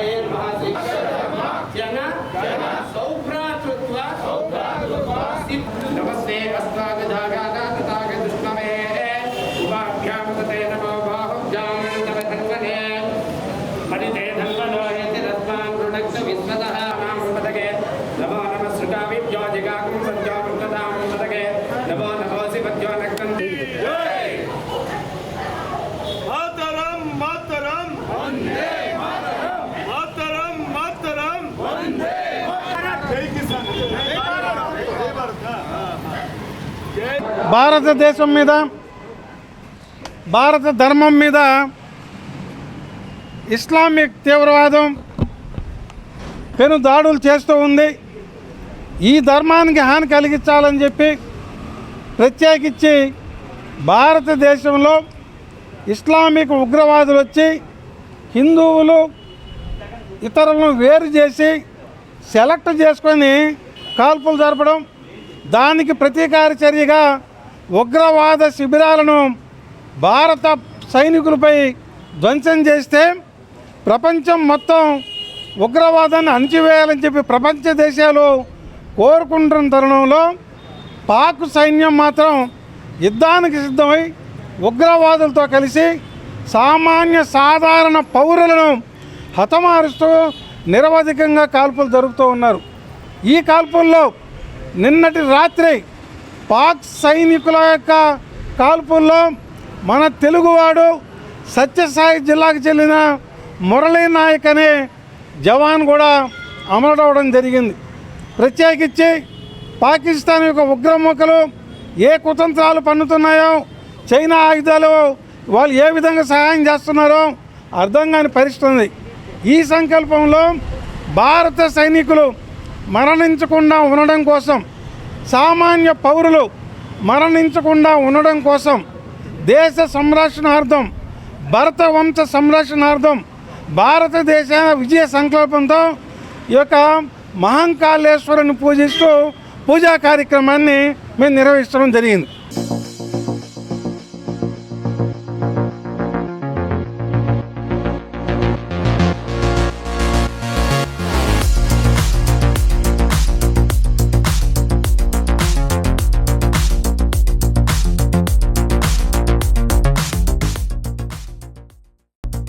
అలయే మహాశై జన సౌభ్రాతృత్వ భారతదేశం మీద భారత ధర్మం మీద ఇస్లామిక్ తీవ్రవాదం పెను దాడులు చేస్తూ ఉంది. ఈ ధర్మానికి హాని కలిగించాలని చెప్పి ప్రత్యేకించి భారతదేశంలో ఇస్లామిక్ ఉగ్రవాదులు వచ్చి హిందువులు ఇతరులను వేరు చేసి సెలెక్ట్ చేసుకొని కాల్పులు జరపడం దానికి ప్రతీకార చర్యగా ఉగ్రవాద శిబిరాలను భారత సైనికులపై ధ్వంసం చేస్తే ప్రపంచం మొత్తం ఉగ్రవాదాన్ని అణచివేయాలని చెప్పి ప్రపంచ దేశాలు కోరుకుంటున్న తరుణంలో పాక్ సైన్యం మాత్రం యుద్ధానికి సిద్ధమై ఉగ్రవాదులతో కలిసి సామాన్య సాధారణ పౌరులను హతమారుస్తూ నిరవధికంగా కాల్పులు జరుపుతూ ఉన్నారు. ఈ కాల్పుల్లో నిన్నటి రాత్రి పాక్ సైనికుల యొక్క కాల్పుల్లో మన తెలుగువాడు సత్యసాయి జిల్లాకు చెందిన మురళీ నాయక్ అనే జవాన్ కూడా అమరుడవడం జరిగింది. ప్రత్యేకించి పాకిస్తాన్ యొక్క ఉగ్రముఖలు ఏ కుతంత్రాలు పన్నుతున్నాయో చైనా ఆయుధాలు వాళ్ళు ఏ విధంగా సహాయం చేస్తున్నారో అర్థం కాని పరిస్థితుంది ఈ సంకల్పంలో భారత సైనికులు మరణించకుండా ఉండడం కోసం సామాన్య పౌరులు మరణించకుండా ఉండడం కోసం దేశ సంరక్షణార్థం భరత వంశ సంరక్షణార్థం భారతదేశ విజయ సంకల్పంతో ఈ యొక్క మహంకాళేశ్వరుని పూజిస్తూ పూజా కార్యక్రమాన్ని మేము నిర్వహించడం జరిగింది.